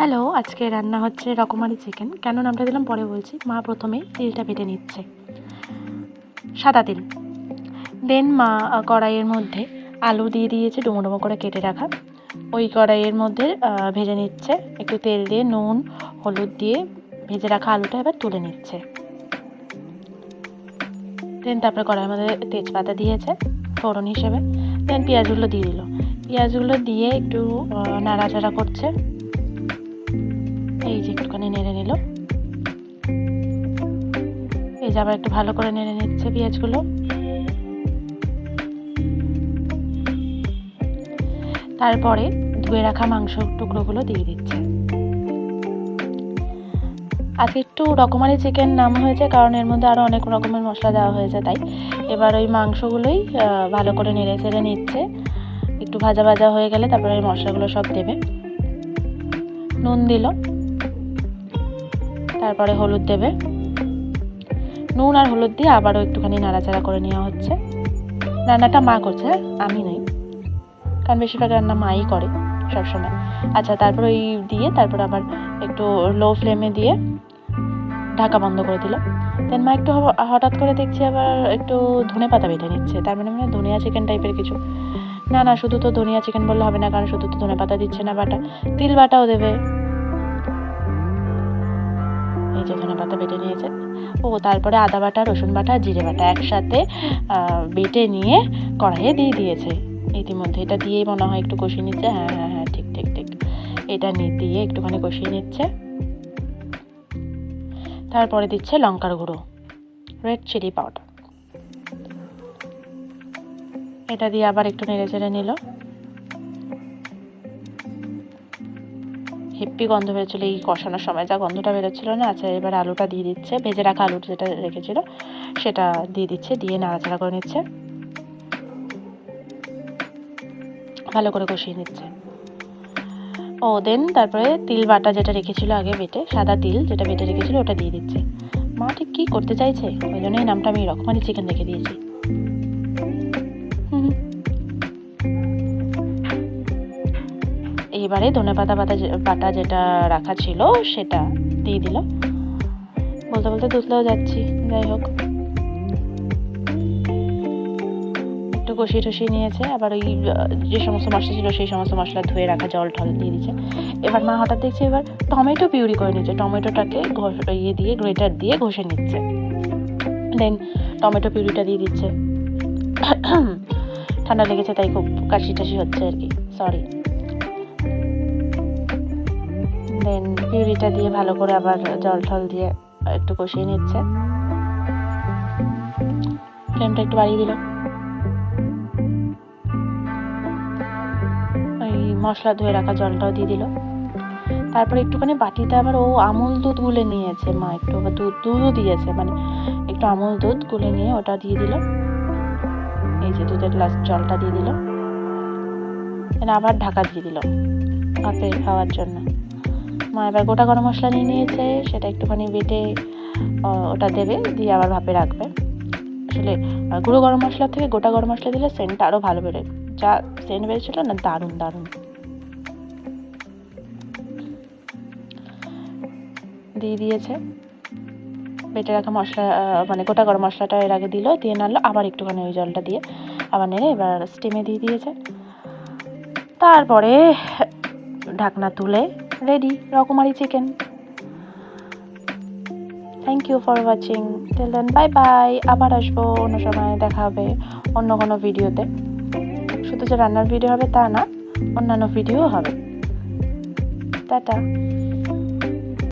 Hello, আজকে রান্না হচ্ছে রকমারি চিকেন কেন নামটা দিলাম? পরে বলছি। মা প্রথমে তিলটা বেটে নিচ্ছে। সাদা তিল। দেন মা কড়াইয়ের মধ্যে আলু দিয়ে দিয়েছে, ডুমো ডুমো করে কেটে রাখা। ওই কড়াইয়ের মধ্যে ভেজে নিচ্ছে। একটু তেল দিয়ে নুন, হলুদ দিয়ে ভেজে রাখা আলুটা এবার তুলে নিচ্ছে। দেন তারপরে কড়াইয়ের মধ্যে তেজপাতা দিয়েছে, ফোড়ন হিসেবে। দেন পেঁয়াজগুলো দিয়ে দিল। পেঁয়াজগুলো দিয়ে একটু নাড়াচাড়া করছে। এই যে একটুখানি নেড়ে নিল। এই যে আবার একটু ভালো করে নেড়ে নিচ্ছে পেঁয়াজগুলো। তারপরে ধুয়ে রাখা মাংস টুকরোগুলো দিয়ে দিচ্ছে। আজকে একটু রকমারি চিকেন নাম হয়েছে, কারণ এর মধ্যে আরও অনেক রকমের মশলা দেওয়া হয়েছে তাই। এবার ওই মাংসগুলোই ভালো করে নেড়ে চেড়ে নিচ্ছে। একটু ভাজা ভাজা হয়ে গেলে তারপরে ওই মশলাগুলো সব দেবে। নুন দিল। তারপরে হলুদ দেবে। নুন আর হলুদ দিয়ে আবারও একটুখানি নাড়াচাড়া করে নেওয়া হচ্ছে। রান্নাটা মা করছে? আমি নই। কারণ বেশিরভাগ রান্না মাই করে সবসময়। আচ্ছা তারপর ওই দিয়ে তারপর আবার একটু লো ফ্লেমে দিয়ে ঢাকা বন্ধ করে দিল দেন মা একটু হঠাৎ করে দেখছি আবার একটু ধনে পাতা বেটে নিচ্ছে। তার মানে মানে ধনিয়া চিকেন টাইপের কিছু। না না, শুধু তো ধনিয়া চিকেন বললে হবে না, কারণ শুধু তো ধনে পাতা দিচ্ছে না, বাটা তিল বাটাও দেবে। এই যে ধনে পাতা বেটে নিয়েছে। ও, তারপরে আদা বাটা, রসুন বাটা, জিরে বাটা একসাথে বেটে নিয়ে কড়াইয়ে দিয়ে দিয়েছে। ইতিমধ্যে এটা দিয়েই মনে হয় একটু কষিয়ে নিচ্ছে। হ্যাঁ হ্যাঁ হ্যাঁ ঠিক ঠিক ঠিক। এটা দিয়ে একটুখানি কষিয়ে নিচ্ছে। তারপরে দিচ্ছে লঙ্কার গুঁড়ো, রেড চিলি পাউডার। এটা দিয়ে আবার একটু নেড়ে চেড়ে নিল। হেপ্পি গন্ধ বেরোচ্ছিলো, এই কষানোর সময় যা গন্ধটা বেরোচ্ছিলো না আচ্ছা এবার আলুটা দিয়ে দিচ্ছে, ভেজে রাখা আলু যেটা রেখেছিল, সেটা দিয়ে দিচ্ছে, দিয়ে নাড়াচাড়া করে নিচ্ছে। ভালো করে কষিয়ে নিচ্ছে। ও দেন তারপরে তিল বাটা যেটা রেখেছিল আগে বেটে, সাদা তিল যেটা বেটে রেখেছিল, ওটা দিয়ে দিচ্ছে। মা ঠিক কী করতে চাইছে? ওই জন্য এই নামটা আমি রকমারি চিকেন রেখে দিয়েছি। এইবারে ধনে পাতা পাতা বাটা যেটা রাখা ছিল, সেটা দিয়ে দিল। বলতে বলতে দুধলেও যাচ্ছি, যাই হোক। একটু কষিয়ে টষিয়ে নিয়েছে, আবার ওই যে সমস্ত মশলা ছিল, সেই সমস্ত মশলা ধুয়ে রাখা জল টল দিয়ে দিচ্ছে এবার মা হঠাৎ দেখছি, এবার টমেটো পিউরি করে নিচ্ছে টমেটোটাকে ইয়ে দিয়ে, গ্রেটার দিয়ে ঘষে নিচ্ছে। দেন টমেটো পিউরিটা দিয়ে দিচ্ছে। ঠান্ডা লেগেছে, তাই খুব কাশি টাশি হচ্ছে আর কি। সরি দেন, পিউরিটা দিয়ে ভালো করে আবার জল টল দিয়ে একটু কষিয়ে নিচ্ছে। ফ্লেমটা একটু বাড়িয়ে দিল। ওই মশলা ধুয়ে রাখা জলটাও দিয়ে দিল। তারপরে একটুখানি বাটিতে আবার ও আমুল দুধ গুলে নিয়েছে মা, একটু দুধ, দুধও দিয়েছে মানে একটু আমুল দুধ গুলে নিয়ে ওটা দিয়ে দিল। এই যে দুধের গ্লাস জলটা দিয়ে দিল। আবার ঢাকা দিয়ে দিল ভাপে খাওয়ার জন্য। মা এবার গোটা গরম মশলা নিয়ে নিয়েছে, সেটা একটুখানি বেটে ওটা দেবে, দিয়ে আবার ভাপে রাখবে। আসলে গুঁড়ো গরম মশলা থেকে গোটা গরম মশলা দিলে সেন্টটা আরও ভালো বেরোয়। যা সেন্ট বেরোচ্ছিল না, দারুণ দারুণ। দিয়ে দিয়েছে। বেটে রাখা মশলা মানে গোটা গরম মশলাটা এর আগে দিল, দিয়ে নাড়লো, আবার একটুখানি ওই জলটা দিয়ে আবার নেড়ে এবার স্টিমে দিয়ে দিয়েছে। তারপরে ঢাকনা তুলে রেডি রকমারি chicken thank you for watching till then bye bye আবার আসব অন্য সময়, দেখা হবে অন্য কোনো ভিডিওতে। শুধু যে রান্নার ভিডিও হবে তা না, অন্যান্য ভিডিও হবে। টাটা।